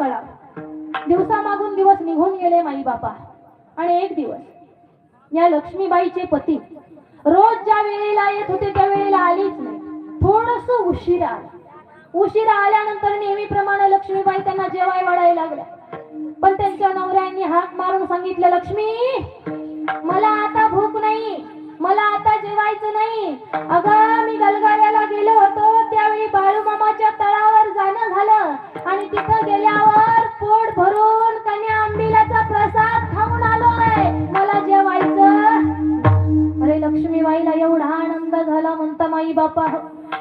कळा. दिवसामागून दिवस निघून गेले माई बापा आणि एक दिवस या लक्ष्मीबाईचे पती रोज ज्या वेळेला येत होते त्या वेळेला आलीच नाही. थोडस उशिरा आले. उशिरा आल्यानंतर नेहमीप्रमाणे लक्ष्मीबाई त्यांना जेवाय वाढायला लागल्या. पण त्यांच्या नवऱ्यांनी हाक मारून सांगितलं लक्ष्मी मला आता भूक नाही. मला आता जेवायचं नाही. अगं मी गलगाव्याला गेलो होतो. आई माई बापा हो,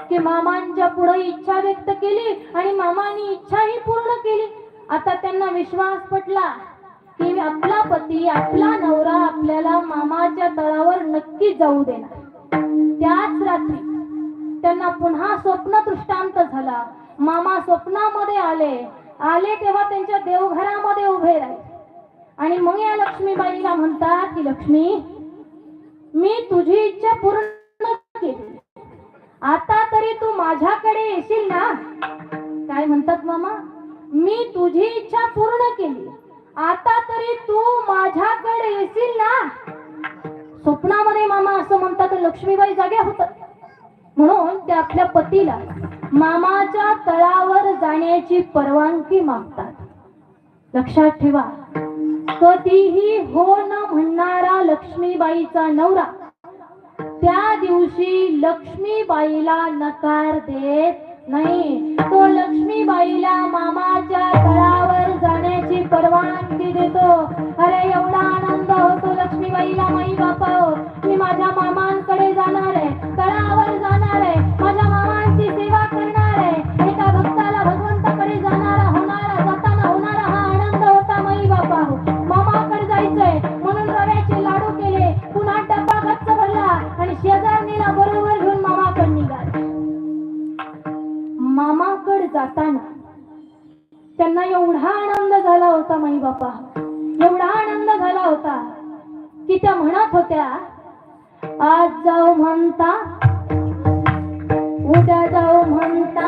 की मामांच्या पुढे इच्छा व्यक्त केली आणि मामानी इच्छाही पूर्ण केली. आता त्यांना विश्वास पटला की आपला पती आपला नवरा आपल्याला मामाच्या तळावर नक्की जाऊ देणार. त्याच रात्री त्यांना पुन्हा स्वप्न दृष्टांत झाला. मामा स्वप्नामध्ये आले. आले तेव्हा त्यांच्या देवघरामध्ये उभे राहिले. आणि मग या लक्ष्मीबाईला म्हणतात की लक्ष्मी मी तुझी इच्छा पूर्ण केली. आता तरी तू माझ्याकडे येशील ना? काय म्हणतात मामा? मी तुझी इच्छा पूर्ण केली. आता तरी तू माझ्याकडे येशील ना? स्वप्नामध्ये मामा असं म्हणतात लक्ष्मीबाई जाग्या होतात म्हणून ते आपल्या पतीला मामाच्या तळावर जाण्याची परवानगी मागतात. लक्षात ठेवा कधीही हो न म्हणणारा लक्ष्मीबाईचा नवरा त्या दिवशी लक्ष्मीबाईला नकार देत नाही. तो लक्ष्मीबाईला मामाच्या तळावर जाण्याची परवानगी देतो. अरे एवढा आनंद होतो लक्ष्मीबाईला माई बापा मी माझ्या मामांकडे जाणार मामाकडे जाताना. त्यांना एवढा आनंद झाला होता माई बापा एवढा आनंद झाला होता की त्या म्हणत होत्या आज जाऊ म्हणता उद्या जाऊ म्हणता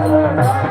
भक्तावताचं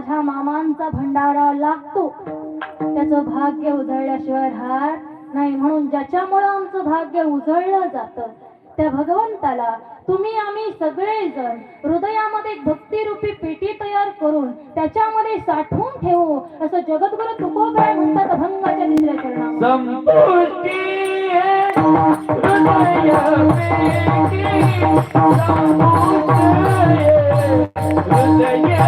माझ्या मामांचा भंडारा लागतो. त्याचं भाग्य उजळल्याशिवाय राहत नाही म्हणून ज्याच्यामुळं आमचं भाग्य उजळलं जातं त्या भगवंताला तुम्ही आम्ही सगळेजण हृदयामध्ये एक भक्तिरूपी पेटी तयार करून त्याच्यामध्ये साठवून ठेवू असं जगद्गुरु तुकोबाय म्हणतात अभंगाच्या तिसऱ्या चरणामध्ये